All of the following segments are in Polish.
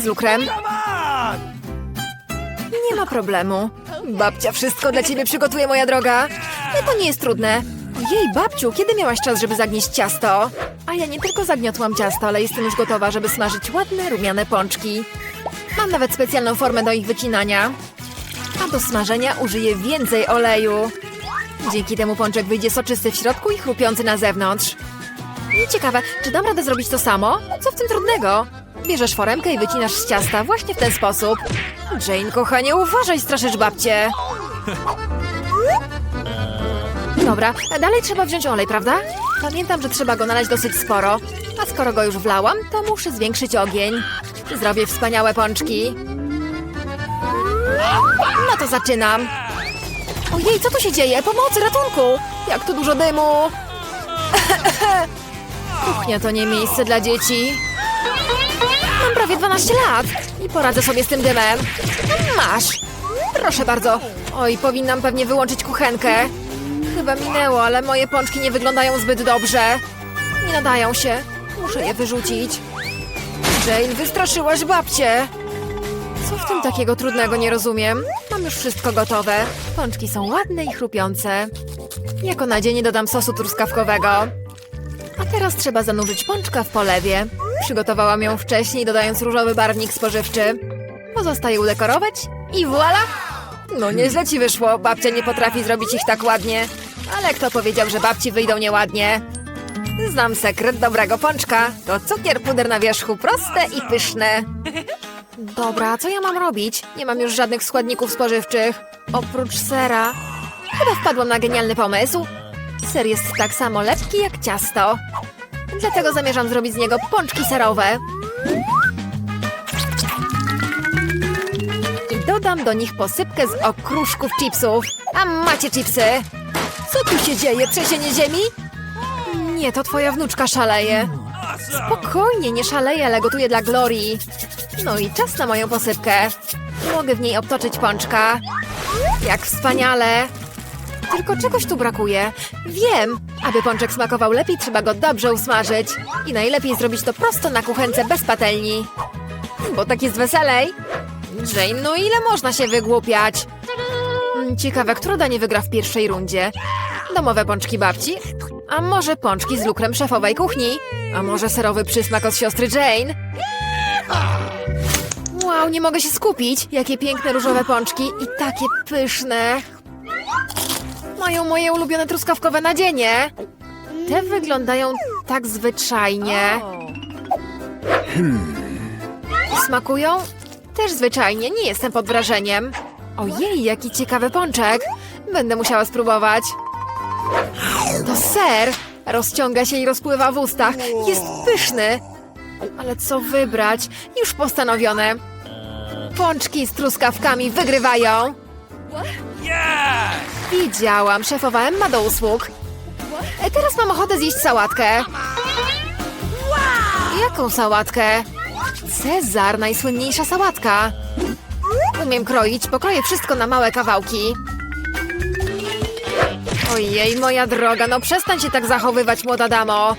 z lukrem. Nie ma problemu. Babcia wszystko dla ciebie przygotuje, moja droga. No to nie jest trudne. Jej, babciu, kiedy miałaś czas, żeby zagnieść ciasto? A ja nie tylko zagniotłam ciasto, ale jestem już gotowa, żeby smażyć ładne, rumiane pączki. Mam nawet specjalną formę do ich wycinania. A do smażenia użyję więcej oleju. Dzięki temu pączek wyjdzie soczysty w środku i chrupiący na zewnątrz. I ciekawe, czy dam radę zrobić to samo? Co w tym trudnego? Bierzesz foremkę i wycinasz z ciasta właśnie w ten sposób. Jane, kochanie, uważaj, straszysz babcię. Dobra, dalej trzeba wziąć olej, prawda? Pamiętam, że trzeba go nalać dosyć sporo. A skoro go już wlałam, to muszę zwiększyć ogień. Zrobię wspaniałe pączki. No to zaczynam. Ojej, co tu się dzieje? Pomocy, ratunku! Jak tu dużo dymu! Kuchnia to nie miejsce dla dzieci. Mam prawie 12 lat i poradzę sobie z tym dymem. Masz! Proszę bardzo. Oj, powinnam pewnie wyłączyć kuchenkę. Chyba minęło, ale moje pączki nie wyglądają zbyt dobrze. Nie nadają się. Muszę je wyrzucić. Jane, wystraszyłaś babcię. Co w tym takiego trudnego nie rozumiem? Mam już wszystko gotowe. Pączki są ładne i chrupiące. Jako nadzienie dodam sosu truskawkowego. A teraz trzeba zanurzyć pączka w polewie. Przygotowałam ją wcześniej, dodając różowy barwnik spożywczy. Pozostaje udekorować i voila! No nieźle ci wyszło, babcia nie potrafi zrobić ich tak ładnie. Ale kto powiedział, że babci wyjdą nieładnie? Znam sekret dobrego pączka. To cukier, puder na wierzchu, proste i pyszne. Dobra, co ja mam robić? Nie mam już żadnych składników spożywczych. Oprócz sera. Chyba wpadłam na genialny pomysł. Ser jest tak samo lepki jak ciasto. Dlatego zamierzam zrobić z niego pączki serowe. I dodam do nich posypkę z okruszków chipsów. A macie chipsy? Co tu się dzieje? Trzęsienie ziemi? Nie, to twoja wnuczka szaleje. Spokojnie, nie szaleję, ale gotuję dla Glorii. No i czas na moją posypkę. Mogę w niej obtoczyć pączka. Jak wspaniale! Tylko czegoś tu brakuje. Wiem! Aby pączek smakował lepiej, trzeba go dobrze usmażyć. I najlepiej zrobić to prosto na kuchence bez patelni. Bo tak jest weselej. Jane, no ile można się wygłupiać? Mm, Ciekawe, która danie wygra w pierwszej rundzie. Domowe pączki babci? A może pączki z lukrem szefowej kuchni? A może serowy przysmak od siostry Jane? Wow, nie mogę się skupić. Jakie piękne różowe pączki i takie pyszne. Mają moje ulubione truskawkowe nadzienie. Te wyglądają tak zwyczajnie. Smakują? Też zwyczajnie, nie jestem pod wrażeniem. Ojej, jaki ciekawy pączek. Będę musiała spróbować. To ser. Rozciąga się i rozpływa w ustach. Jest pyszny. Ale co wybrać? Już postanowione. Pączki z truskawkami wygrywają. Widziałam, szefowa Emma do usług. E, Teraz mam ochotę zjeść sałatkę. Jaką sałatkę? Cezar, najsłynniejsza sałatka. Umiem kroić, pokroję wszystko na małe kawałki. Ojej, moja droga, no przestań się tak zachowywać, młoda damo.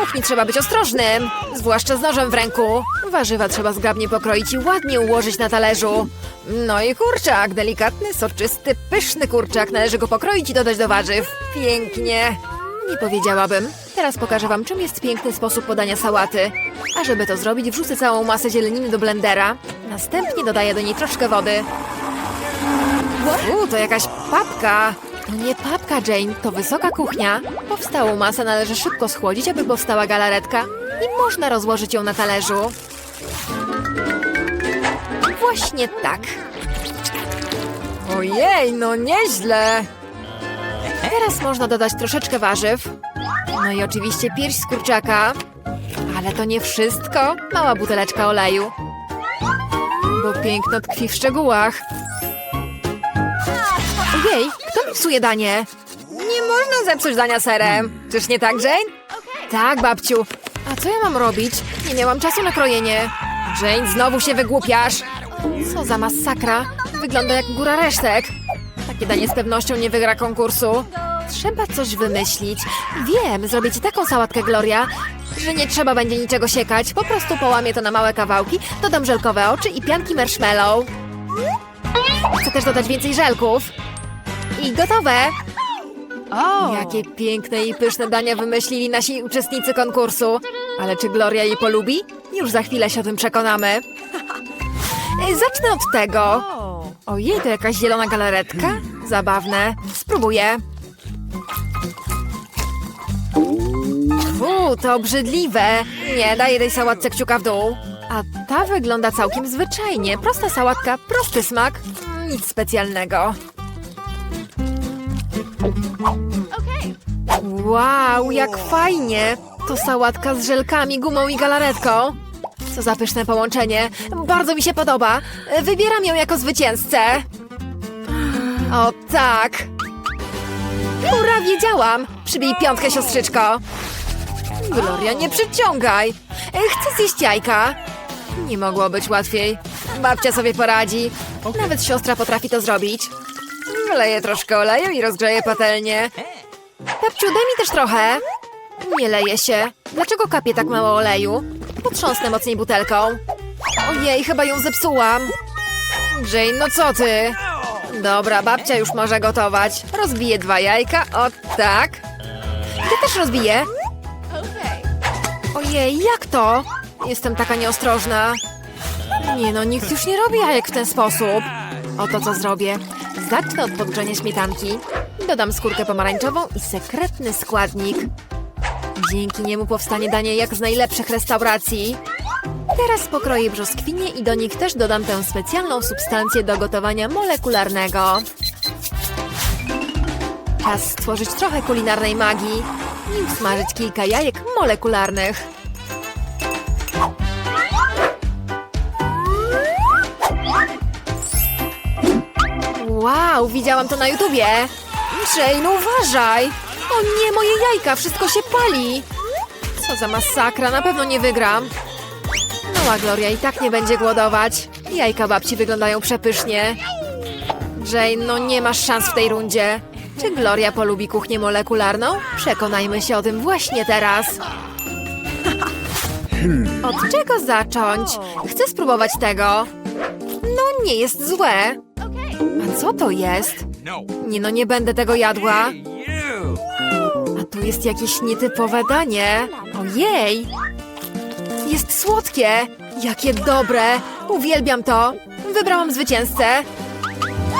Kuchni trzeba być ostrożnym, zwłaszcza z nożem w ręku. Warzywa trzeba zgrabnie pokroić i ładnie ułożyć na talerzu. No i kurczak, delikatny, soczysty, pyszny kurczak. Należy go pokroić i dodać do warzyw. Pięknie. Nie powiedziałabym. Teraz pokażę wam, czym jest piękny sposób podania sałaty. A żeby to zrobić, wrzucę całą masę zieleniny do blendera. Następnie dodaję do niej troszkę wody. Uuu, to jakaś papka. To nie papka, Jane, to wysoka kuchnia. Powstałą masę należy szybko schłodzić, aby powstała galaretka. I można rozłożyć ją na talerzu. Właśnie tak. Ojej, no nieźle. Teraz można dodać troszeczkę warzyw. No i oczywiście pierś z kurczaka. Ale to nie wszystko. Mała buteleczka oleju. Bo piękno tkwi w szczegółach. Ojej, kto mi psuje danie? Nie można zepsuć dania serem. Czyż nie tak, Jane? Tak, babciu. A co ja mam robić? Nie miałam czasu na krojenie. Jane, znowu się wygłupiasz. Co za masakra. Wygląda jak góra resztek. Takie danie z pewnością nie wygra konkursu. Trzeba coś wymyślić. Wiem, zrobię ci taką sałatkę, Gloria, że nie trzeba będzie niczego siekać. Po prostu połamię to na małe kawałki, dodam żelkowe oczy i pianki marshmallow. Chcę też dodać więcej żelków. I gotowe! Jakie piękne i pyszne dania wymyślili nasi uczestnicy konkursu. Ale czy Gloria je polubi? Już za chwilę się o tym przekonamy. Zacznę od tego. Ojej, to jakaś zielona galaretka? Zabawne. Spróbuję. Fu, to obrzydliwe. Nie, daję tej sałatce kciuka w dół. A ta wygląda całkiem zwyczajnie. Prosta sałatka, prosty smak. Nic specjalnego. Wow, jak fajnie! To sałatka z żelkami, gumą i galaretką. Co za pyszne połączenie. Bardzo mi się podoba. Wybieram ją jako zwycięzcę. O tak. Ura, wiedziałam. Przybij piątkę, siostrzyczko. Gloria, nie przyciągaj. Chcę zjeść jajka. Nie mogło być łatwiej. Babcia sobie poradzi. Nawet siostra potrafi to zrobić. Wleję troszkę oleju i rozgrzeję patelnię. Babciu, daj mi też trochę. Nie leje się. Dlaczego kapie tak mało oleju? Potrząsnę mocniej butelką. Ojej, chyba ją zepsułam. Jane, no co ty? Dobra, babcia już może gotować. Rozbiję dwa jajka, o tak. Ty też rozbiję. Ojej, jak to? Jestem taka nieostrożna. Nie no, nikt już nie robi jajek w ten sposób. Oto co zrobię. Zacznę od podgrzania śmietanki. Dodam skórkę pomarańczową i sekretny składnik. Dzięki niemu powstanie danie jak z najlepszych restauracji. Teraz pokroję brzoskwinie i do nich też dodam tę specjalną substancję do gotowania molekularnego. Czas stworzyć trochę kulinarnej magii i usmażyć kilka jajek molekularnych. Wow, widziałam to na YouTubie. Jane, uważaj! O nie, moje jajka, wszystko się pali. Co za masakra, na pewno nie wygram. Mała Gloria i tak nie będzie głodować. Jajka babci wyglądają przepysznie. Jane, no nie masz szans w tej rundzie. Czy Gloria polubi kuchnię molekularną? Przekonajmy się o tym właśnie teraz. Od czego zacząć? Chcę spróbować tego. No, nie jest złe. Co to jest? Nie no, nie będę tego jadła. A tu jest jakieś nietypowe danie. Ojej! Jest słodkie! Jakie dobre! Uwielbiam to! Wybrałam zwycięzcę.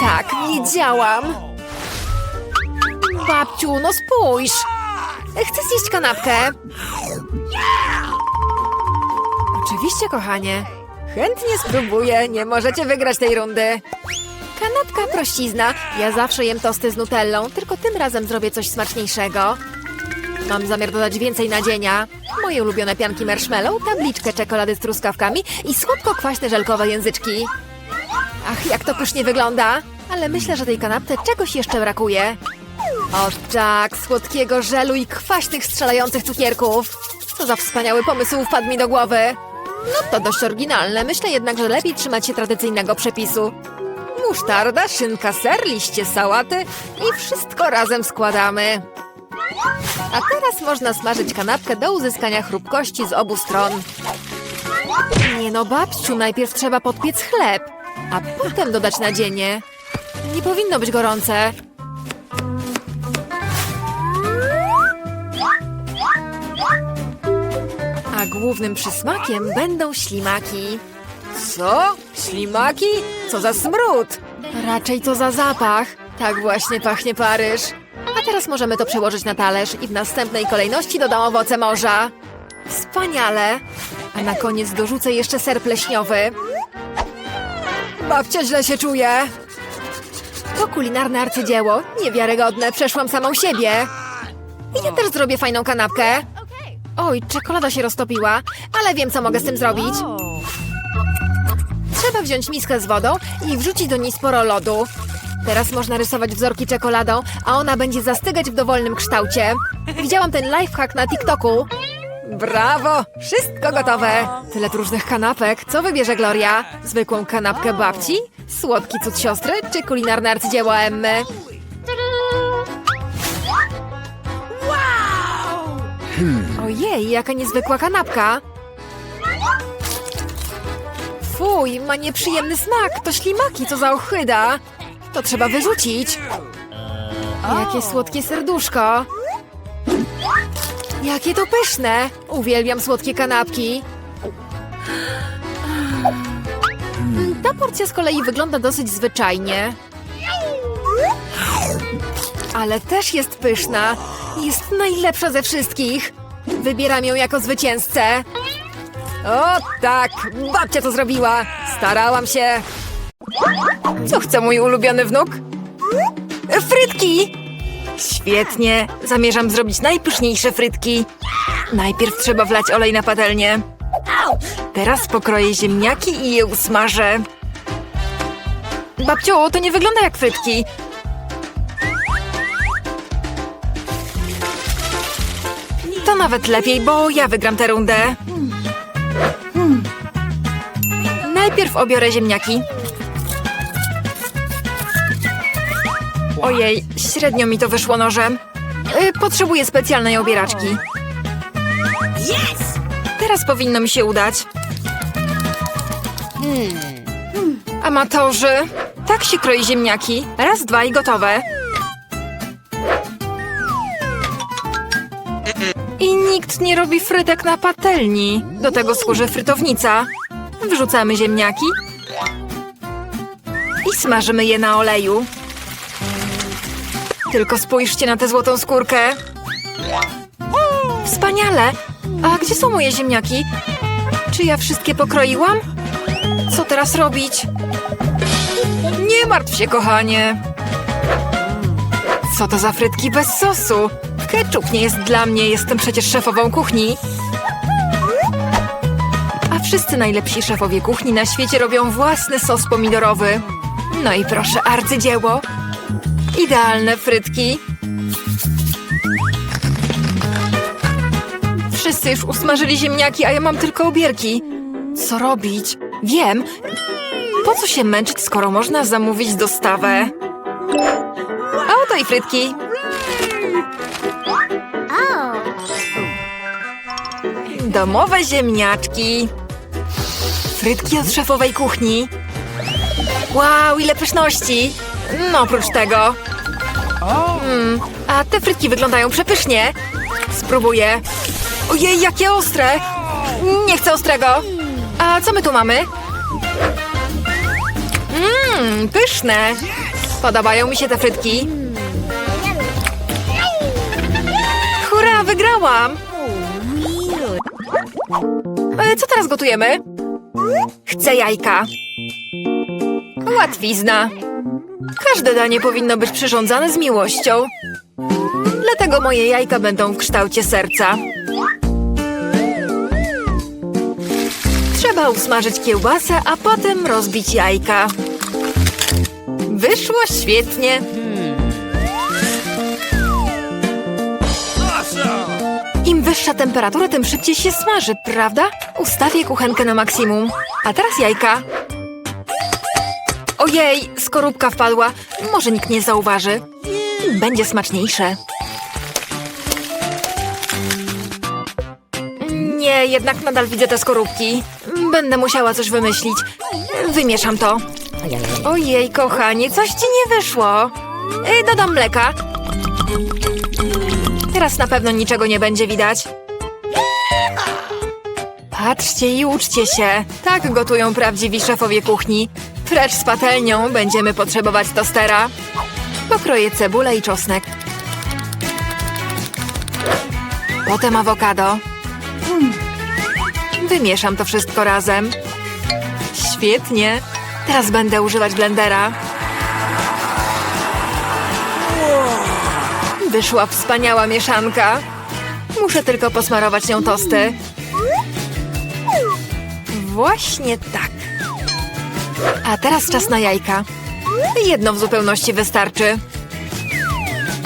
Tak, wiedziałam. Babciu, no spójrz! Chcę zjeść kanapkę. Oczywiście, kochanie. Chętnie spróbuję, nie możecie wygrać tej rundy. Kanapka prościzna. Ja zawsze jem tosty z nutellą, tylko tym razem zrobię coś smaczniejszego. Mam zamiar dodać więcej nadzienia. Moje ulubione pianki marshmallow, tabliczkę czekolady z truskawkami i słodko-kwaśne żelkowe języczki. Ach, jak to pysznie wygląda! Ale myślę, że tej kanapce czegoś jeszcze brakuje. O tak, słodkiego żelu i kwaśnych strzelających cukierków. Co za wspaniały pomysł wpadł mi do głowy. No to dość oryginalne, myślę jednak, że lepiej trzymać się tradycyjnego przepisu. Musztarda, szynka, ser, liście sałaty i wszystko razem składamy. A teraz można smażyć kanapkę do uzyskania chrupkości z obu stron. Nie no, babciu, najpierw trzeba podpiec chleb, a potem dodać nadzienie. Nie powinno być gorące. A głównym przysmakiem będą ślimaki. Co? Ślimaki? Co za smród? Raczej to za zapach. Tak właśnie pachnie Paryż. A teraz możemy to przełożyć na talerz i w następnej kolejności dodam owoce morza. Wspaniale. A na koniec dorzucę jeszcze ser pleśniowy. Babcia źle się czuje. To kulinarne arcydzieło. Niewiarygodne, przeszłam samą siebie. I ja też zrobię fajną kanapkę. Oj, czekolada się roztopiła, ale wiem, co mogę z tym zrobić. Trzeba wziąć miskę z wodą i wrzucić do niej sporo lodu. Teraz można rysować wzorki czekoladą, a ona będzie zastygać w dowolnym kształcie. Widziałam ten lifehack na TikToku. Brawo! Wszystko gotowe! Tyle różnych kanapek. Co wybierze Gloria? Zwykłą kanapkę babci? Słodki cud siostry? Czy kulinarne arcydzieło Emmy? Ojej, jaka niezwykła kanapka. Fuj, ma nieprzyjemny smak. To ślimaki, co za ochyda. To trzeba wyrzucić. Jakie słodkie serduszko. Jakie to pyszne. Uwielbiam słodkie kanapki. Ta porcja z kolei wygląda dosyć zwyczajnie. Ale też jest pyszna. Jest najlepsza ze wszystkich. Wybieram ją jako zwycięzcę. O tak, babcia to zrobiła. Starałam się. Co chce mój ulubiony wnuk? Frytki! Świetnie, zamierzam zrobić najpyszniejsze frytki. Najpierw trzeba wlać olej na patelnię. Teraz pokroję ziemniaki i je usmażę. Babciu, to nie wygląda jak frytki. To nawet lepiej, bo ja wygram tę rundę. Najpierw obiorę ziemniaki. Ojej, średnio mi to wyszło nożem. Y, Potrzebuję specjalnej obieraczki. Teraz powinno mi się udać. Amatorzy, tak się kroi ziemniaki. Raz, dwa i gotowe. Nie robi frytek na patelni. Do tego służy frytownica. Wrzucamy ziemniaki i smażymy je na oleju. Tylko spójrzcie na tę złotą skórkę. Wspaniale! A gdzie są moje ziemniaki? Czy ja wszystkie pokroiłam? Co teraz robić? Nie martw się, kochanie. Co to za frytki bez sosu? Ketchup nie jest dla mnie, jestem przecież szefową kuchni. A wszyscy najlepsi szefowie kuchni na świecie robią własny sos pomidorowy. No i proszę, arcydzieło. Idealne frytki. Wszyscy już usmażyli ziemniaki, a ja mam tylko obierki. Co robić? Wiem. Po co się męczyć, skoro można zamówić dostawę? A oto i frytki. Domowe ziemniaczki. Frytki od szefowej kuchni. Wow, ile pyszności! No oprócz tego. Mm, a te frytki wyglądają przepysznie. Spróbuję. Ojej, jakie ostre! Nie chcę ostrego. A co my tu mamy? Mmm, pyszne. Podobają mi się te frytki. Hurra, wygrałam! E, Co teraz gotujemy? Chcę jajka. Łatwizna. Każde danie powinno być przyrządzane z miłością. Dlatego moje jajka będą w kształcie serca. Trzeba usmażyć kiełbasę, a potem rozbić jajka. Wyszło świetnie. Wyższa temperatura, tym szybciej się smaży, prawda? Ustawię kuchenkę na maksimum. A teraz jajka. Ojej, skorupka wpadła. Może nikt nie zauważy. Będzie smaczniejsze. Nie, jednak nadal widzę te skorupki. Będę musiała coś wymyślić. Wymieszam to. Ojej, kochanie, coś ci nie wyszło. Y, Dodam mleka. Teraz na pewno niczego nie będzie widać. Patrzcie i uczcie się. Tak gotują prawdziwi szefowie kuchni. Precz z patelnią, będziemy potrzebować tostera. Pokroję cebulę i czosnek. Potem awokado. Mm. Wymieszam to wszystko razem. Świetnie. Teraz będę używać blendera. Wyszła wspaniała mieszanka. Muszę tylko posmarować nią tosty. Właśnie tak. A teraz czas na jajka. Jedno w zupełności wystarczy.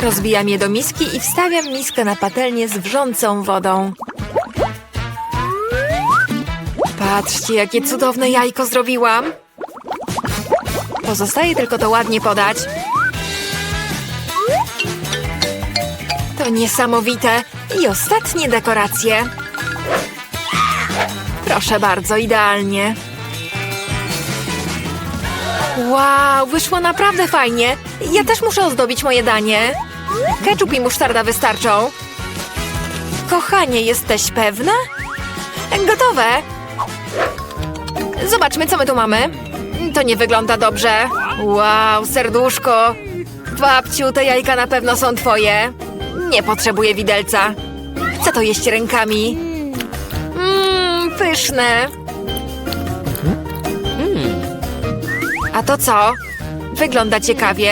Rozbijam je do miski i wstawiam miskę na patelnię z wrzącą wodą. Patrzcie, jakie cudowne jajko zrobiłam. Pozostaje tylko to ładnie podać. To niesamowite. I ostatnie dekoracje. Proszę bardzo, idealnie. Wow, wyszło naprawdę fajnie. Ja też muszę ozdobić moje danie. Ketchup i musztarda wystarczą. Kochanie, jesteś pewna? Gotowe. Zobaczmy, co my tu mamy. To nie wygląda dobrze. Wow, serduszko. Babciu, te jajka na pewno są twoje. Nie potrzebuję widelca. Chcę to jeść rękami. Mmm, pyszne. A to co? Wygląda ciekawie.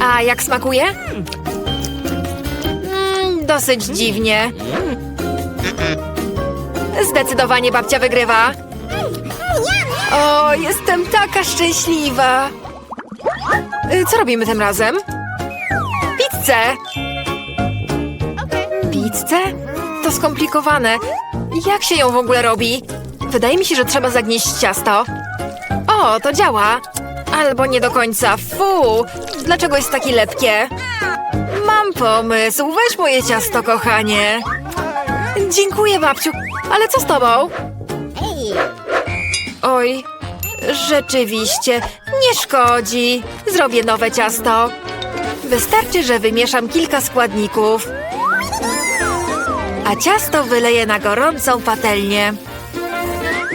A jak smakuje? Mm, dosyć dziwnie. Zdecydowanie babcia wygrywa. O, jestem taka szczęśliwa. Y, Co robimy tym razem? Pizzę! Pizzę? To skomplikowane. Jak się ją w ogóle robi? Wydaje mi się, że trzeba zagnieść ciasto. O, to działa. Albo nie do końca. Fu! Dlaczego jest takie lepkie? Mam pomysł. Weź moje ciasto, kochanie. Dziękuję, babciu. Ale co z tobą? Oj, rzeczywiście, nie szkodzi. Zrobię nowe ciasto. Wystarczy, że wymieszam kilka składników. A ciasto wyleję na gorącą patelnię.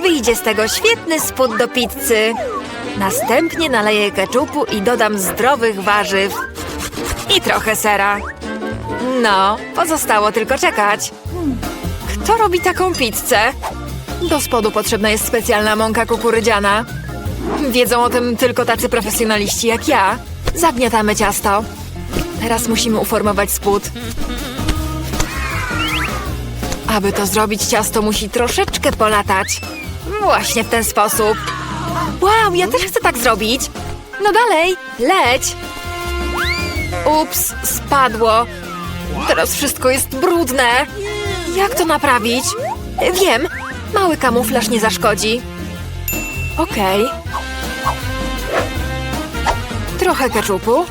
Wyjdzie z tego świetny spód do pizzy. Następnie naleję keczupu i dodam zdrowych warzyw. I trochę sera. No, pozostało tylko czekać. Kto robi taką pizzę? Do spodu potrzebna jest specjalna mąka kukurydziana. Wiedzą o tym tylko tacy profesjonaliści jak ja. Zagniatamy ciasto. Teraz musimy uformować spód. Aby to zrobić, ciasto musi troszeczkę polatać. Właśnie w ten sposób. Wow, ja też chcę tak zrobić. No dalej, leć. Ups, spadło. Teraz wszystko jest brudne. Jak to naprawić? Wiem, mały kamuflaż nie zaszkodzi. Okej. Trochę keczupu,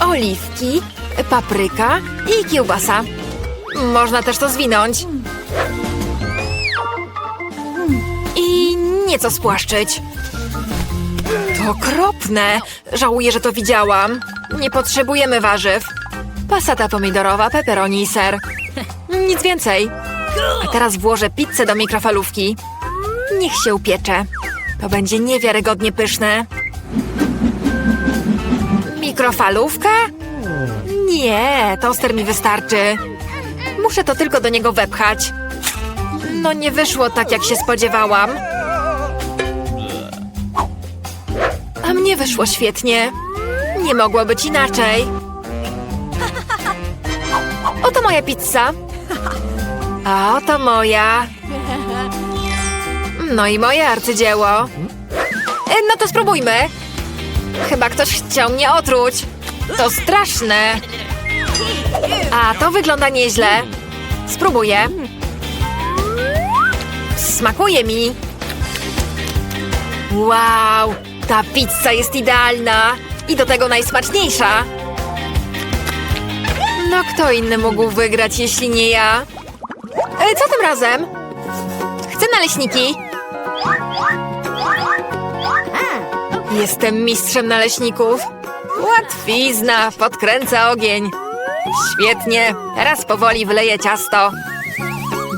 oliwki, papryka i kiełbasa. Można też to zwinąć. Nieco spłaszczyć. To okropne. Żałuję, że to widziałam. Nie potrzebujemy warzyw. Pasata pomidorowa, peperoni i ser. Nic więcej. A teraz włożę pizzę do mikrofalówki. Niech się upiecze. To będzie niewiarygodnie pyszne. Mikrofalówka? Nie, toster mi wystarczy. Muszę to tylko do niego wepchać. No nie wyszło tak, jak się spodziewałam. A mnie wyszło świetnie. Nie mogło być inaczej. Oto moja pizza. A oto moja. No i moje arcydzieło. E, No to spróbujmy. Chyba ktoś chciał mnie otruć. To straszne. A to wygląda nieźle. Spróbuję. Smakuje mi. Wow, ta pizza jest idealna. I do tego najsmaczniejsza. No kto inny mógł wygrać, jeśli nie ja? E, co tym razem? Chcę naleśniki. Jestem mistrzem naleśników. Łatwizna, podkręca ogień. Świetnie, teraz powoli wleję ciasto.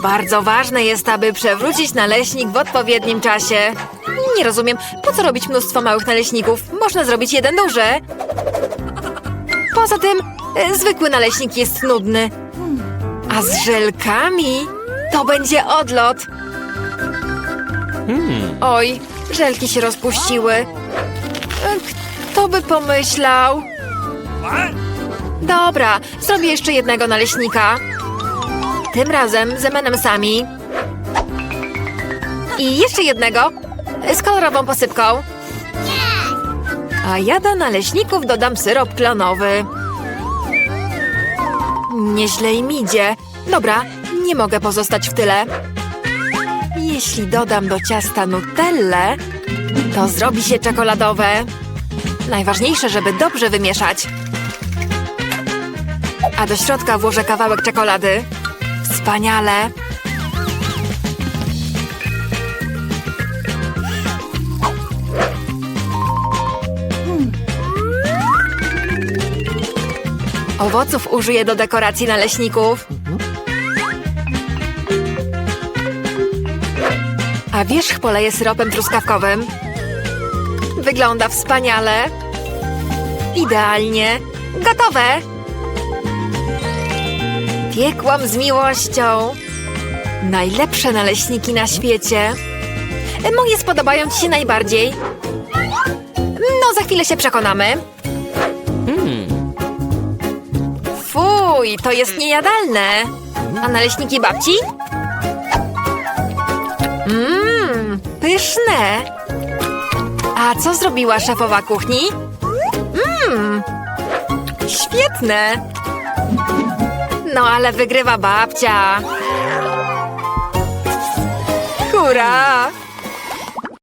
Bardzo ważne jest, aby przewrócić naleśnik w odpowiednim czasie. Nie rozumiem, po co robić mnóstwo małych naleśników? Można zrobić jeden duży. Poza tym, e, zwykły naleśnik jest nudny. A z żelkami to będzie odlot. Oj, żelki się rozpuściły. E, Kto by pomyślał? Dobra, zrobię jeszcze jednego naleśnika. Tym razem z M&M'sami. I jeszcze jednego z kolorową posypką. A ja do naleśników dodam syrop klonowy. Nieźle im idzie. Dobra, nie mogę pozostać w tyle. Jeśli dodam do ciasta nutellę, to zrobi się czekoladowe. Najważniejsze, żeby dobrze wymieszać. A do środka włożę kawałek czekolady. Wspaniale. Owoców użyję do dekoracji naleśników. A wierzch poleję syropem truskawkowym. Wygląda wspaniale. Idealnie. Gotowe. Piekłam z miłością. Najlepsze naleśniki na świecie. Moje spodobają Ci się najbardziej. No, za chwilę się przekonamy. Fuj, to jest niejadalne. A naleśniki babci? Mmm, pyszne. A co zrobiła szefowa kuchni? Mmm, świetne. No ale wygrywa babcia. Hurra!